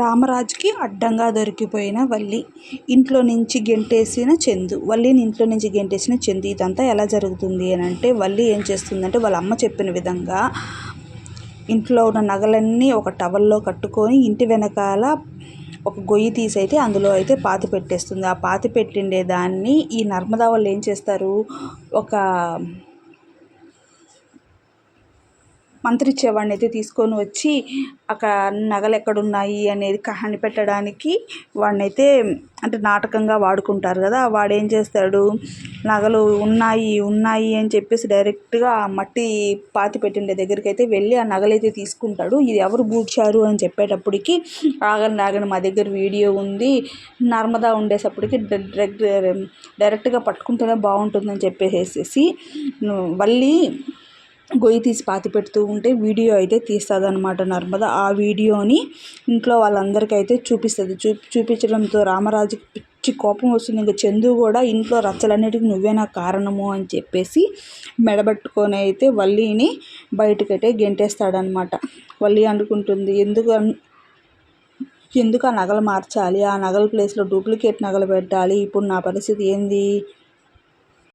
రామరాజుకి అడ్డంగా దొరికిపోయిన వల్లి. ఇంట్లో నుంచి గెంటేసిన చందు. వల్లిని ఇంట్లో నుంచి గెంటేసిన చందు. ఇదంతా ఎలా జరుగుతుంది అని అంటే వల్లి ఏం చేస్తుందంటే వాళ్ళ అమ్మ చెప్పిన విధంగా ఇంట్లో ఉన్న నగలన్నీ ఒక టవల్లో కట్టుకొని ఇంటి వెనకాల ఒక గొయ్యి తీసి అయితే అందులో అయితే పాతి పెట్టేస్తుంది. ఆ పాతి పెట్టిండే దాన్ని ఈ నర్మదా వాళ్ళు ఏం చేస్తారు? ఒక మంత్రిచ్చేవాడిని అయితే తీసుకొని వచ్చి అక్కడ నగలు ఎక్కడున్నాయి అనేది కనిపెట్టడానికి వాడినైతే అంటే నాటకంగా వాడుకుంటారు కదా వాడు ఏం చేస్తాడు? నగలు ఉన్నాయి ఉన్నాయి అని చెప్పేసి డైరెక్ట్గా మట్టి పాతి పెట్టిండే దగ్గరికి అయితే వెళ్ళి ఆ నగలైతే తీసుకుంటాడు. ఇది ఎవరు బూడ్చారు అని చెప్పేటప్పటికి ఆగని నాగని మా దగ్గర వీడియో ఉంది. నర్మదా ఉండేటప్పటికి డైరెక్ట్ డైరెక్ట్గా పట్టుకుంటేనే బాగుంటుందని చెప్పేసేసి మళ్ళీ గొయ్యి తీసి పాతి పెడుతూ ఉంటే వీడియో అయితే తీస్తుంది అనమాట నర్మద. ఆ వీడియోని ఇంట్లో వాళ్ళందరికీ అయితే చూపిస్తుంది. చూ చూపించడంతో రామరాజుకి పిచ్చి కోపం వస్తుంది. ఇంకా చందు కూడా ఇంట్లో రచ్చలన్నిటికీ నువ్వే నా కారణము అని చెప్పేసి మెడబట్టుకొని అయితే వల్లీని బయటకైతే గెంటేస్తాడనమాట వల్లి అనుకుంటుంది ఎందుకు ఎందుకు ఆ నగలు మార్చాలి? ఆ నగల ప్లేస్లో డూప్లికేట్ నగలు పెట్టాలి? ఇప్పుడు నా పరిస్థితి ఏంది?